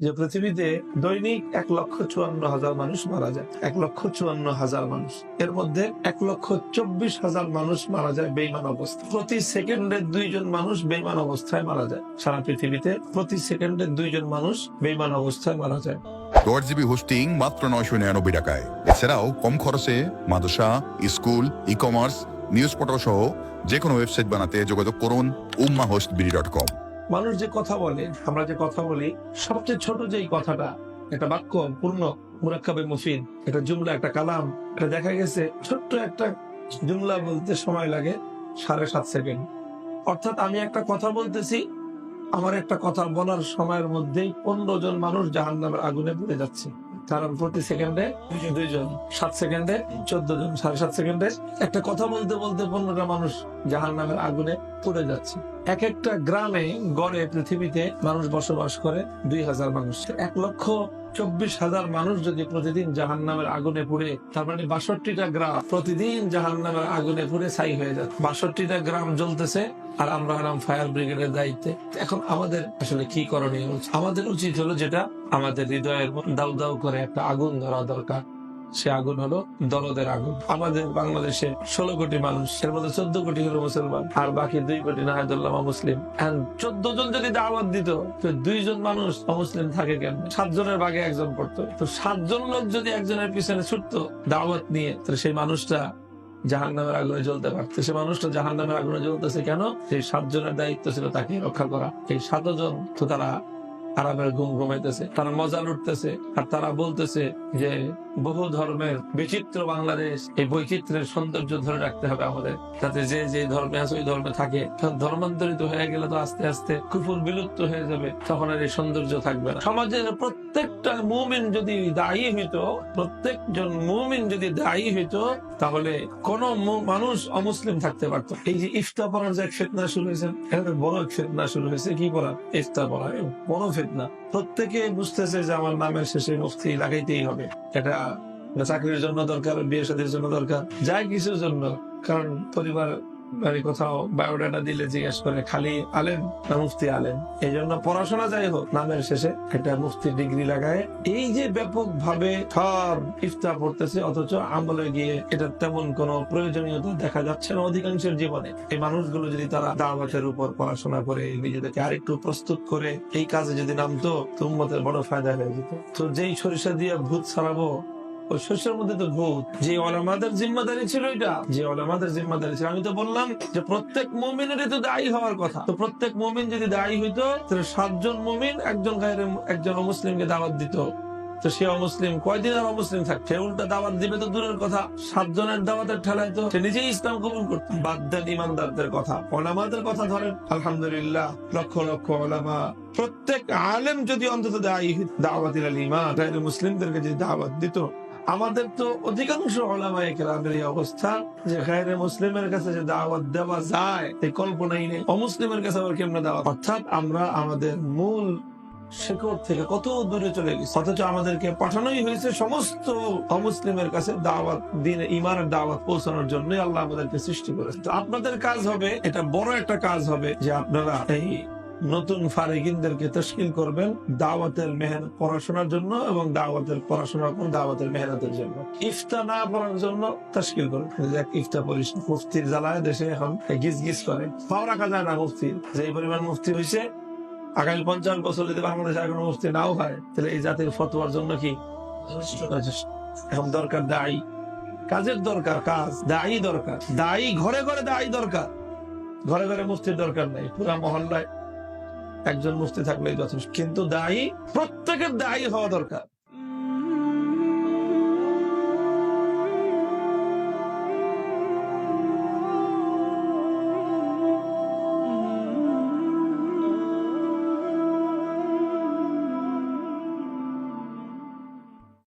যে পৃথিবীতে দৈনিক এক লক্ষ চুয়ান্ন হাজার মানুষ মারা যায়। এক লক্ষ চুয়ান্ন হাজার মানুষ। এর মধ্যে এক লক্ষ চব্বিশ হাজার মানুষ মারা যায় বেইমান অবস্থা প্রতি সেকেন্ডে দুইজন মানুষ বেইমান অবস্থায় মারা যায়। সারা পৃথিবীতে প্রতি সেকেন্ডে দুইজন মানুষ বেইমান অবস্থায় মারা যায়। দশ জিবি হোস্টিং মাত্র নয়শো নিরানব্বই টাকায়। এছাড়াও কম খরচে মাদ্রাসা, school e commerce news portal সহ যে কোনো ওয়েবসাইট বানাতে যোগাযোগ করুন উম্মা হোস্ট বিডি ডট কম। মানুষ যে কথা বলে, আমরা যে কথা বলি, সবচেয়ে ছোট যে কথাটা, একটা বাক্য পূর্ণ, মুরাক্কাবে মুফিদ একটা জুমলা, একটা কালাম, এটা দেখা গেছে ছোট্ট একটা জুমলা বলতে সময় লাগে সাড়ে সাত সেকেন্ড। অর্থাৎ আমি একটা কথা বলতেছি, আমার একটা কথা বলার সময়ের মধ্যেই পনেরো জন মানুষ জাহান্নামের আগুনে পড়ে যাচ্ছে। কারণ প্রতি সেকেন্ডে দুইজন সাত সেকেন্ডে চোদ্দ জন সাড়ে সাত সেকেন্ডে একটা কথা বলতে বলতে পনেরোটা মানুষ জাহার নামের আগুনে পুড়ে যাচ্ছে। এক একটা গ্রামে গড়ে পৃথিবীতে মানুষ বসবাস করে দুই হাজার মানুষ। এক লক্ষ চব্বিশ হাজার মানুষ যদি প্রতিদিন জাহান নামের আগুনে পুড়ে, তার মানে বাষট্টিটা গ্রাম প্রতিদিন জাহান নামের আগুনে পুড়ে ছাই হয়ে যায়। বাষট্টিটা গ্রাম জ্বলতেছে, আর আমরা হলাম ফায়ার ব্রিগেডের দায়িত্বে। এখন আমাদের আসলে কি করণীয়? আমাদের উচিত হলো যেটা আমাদের হৃদয়ের দাউ দাউ করে একটা আগুন ধরা দরকার। সে আগুন হলো দরদের আগুন। আমাদের বাংলাদেশে ষোলো কোটি মানুষ, এর মধ্যে চোদ্দ কোটি হলো মুসলমান, আর বাকি দুই কোটি নাহাদুল্লাহ মুসলিম চোদ্দ জন যদি দাওয়াত দিত, তো দুইজন মানুষ অমুসলিম থাকে কেন সাতজনের ভাগে একজন পড়তো। তো সাতজন লোক যদি একজনের পিছনে ছুটতো দাওয়াত নিয়ে তাহলে সেই মানুষটা জাহান নামের আগুনে জ্বলতে পারতো। সে মানুষটা জাহান নামের আগুনে জ্বলতেছে কেন? সেই সাতজনের দায়িত্ব ছিল তাকে রক্ষা করা। এই সাতজন তো তারা আরামের ঘুম ঘুমাইতেছে, তারা মজা লুটতেছে, আর তারা বলতেছে যে বহু ধর্মের বিচিত্র বাংলাদেশ, এই বৈচিত্র্যের সৌন্দর্য ধরে রাখতে হবে আমাদের। যাতে যে যে ধর্মে আছে, ওই ধর্মে থাকে। ধর্মান্তরিত হয়ে গেলে তো আস্তে আস্তে কুকুর বিলুপ্ত হয়ে যাবে, তখন আর এই সৌন্দর্য থাকবে না। সমাজের প্রত্যেকটা মুমিন যদি দায়ী হইতো, প্রত্যেকজন মুমিন যদি দায়ী হইতো, তাহলে কোন মানুষ অমুসলিম থাকতে পারতো। এই যে ইফতা পড়ার যে এক ফেতনা শুরু হয়েছে, এটা বড় এক ফেতনা শুরু হয়েছে। কি পড়া ইফতা পড়া বড় ফেতনা। প্রত্যেকে বুঝতেছে যে আমার নামের শেষে মুফতি লাগাইতেই হবে। এটা চাকরির জন্য দরকার, বিয়ে শাদীর জন্য দরকার, যাই কিছুর জন্য। কারণ পরিবার বাড়ি কোথাও বায়োডাটা দিলে জিজ্ঞেস করে, খালি না মুফতি এই জন্য পড়াশোনা যাই হোক, নামের শেষে একটা মুফতি ডিগ্রি লাগায়। এই যে ব্যাপক ভাবে সব পড়তেছে, অথচ আমলে গিয়ে এটা তেমন কোন প্রয়োজনীয়তা দেখা যাচ্ছে না অধিকাংশের জীবনে। এই মানুষগুলো যদি তারা দাওয়াতের উপর পড়াশোনা করে, নিজেদেরকে আরেকটু প্রস্তুত করে, এই কাজে যদি নামতো, তো উম্মতের বড় ফায়দা হয়ে যেত। তো যেই সরিষা দিয়ে ভূত ছাড়াবো প্রত্যেক সাতজন মুমিন একজন একজন অমুসলিমকে দাওয়াত দিত। তো সে অমুসলিম কয়দিন আর অমুসলিম থাকছে উল্টা দাওয়াত দিবে তো দূরের কথা। সাতজনের দাওয়াতের ঠেলায় তো সে নিজেই ইসলাম কবুল করতো। বাদ দেন ইমানদারদের কথা। ওলামাদের কথা ধরেন, আলহামদুলিল্লাহ, লক্ষ লক্ষ ওলামা। প্রত্যেক আলেম যদি অন্তত দায়ী দাওয়াত ইমান মুসলিমদেরকে যদি দাওয়াত দিত আমাদের তো অধিকাংশ ওলামায়ে কেরামের এই অবস্থা যে গায়ের মুসলিমের কাছে যে দাওয়াত দেওয়া যায়, এই কল্পনাই নেই। অমুসলিমের কাছে আবার কেমনে দাওয়াত? অর্থাৎ আমরা আমাদের মূল শেকড় থেকে কত দূরে চলে গেছি? অথচ আমাদেরকে পাঠানোই হয়েছে সমস্ত অমুসলিমের কাছে দাওয়াত, দিন ইমানের দাওয়াত পৌঁছানোর জন্য আল্লাহ আমাদেরকে সৃষ্টি করেছে। তো আপনাদের কাজ হবে, এটা বড় একটা কাজ হবে যে আপনারা এই নতুন ফারেকিনদেরকে তশকিল করবেন দাওয়াতের মেহনত পড়াশোনার জন্য এবং দাওয়াতের পড়াশোনার পর দাওয়াতের মেহনতের জন্য। ইফতা না পড়ার জন্য তশকিল করবেন। ইফতা পড়িস মুফতির জ্বালায় দেশে এখন গিজ গিজ করে। পাও রাখা যায় না মুফতি। যে পরিমাণ মুফতি হয়েছে আগামী পঞ্চাশ বছর যদি বাংলাদেশে এখন মুফতি নাও হয়, তাহলে এই জাতির ফতোয়ার জন্য কি? এখন দরকার দায়ী। কাজের দরকার, কাজ। দায়ী দরকার। দায়ী, ঘরে ঘরে দায়ী দরকার। ঘরে ঘরে মুফতির দরকার নাই। পুরা মহল্লায় একজন মুফতি থাকলেই যথেষ্ট। কিন্তু দায়ী প্রত্যেকের দায়ী হওয়া দরকার।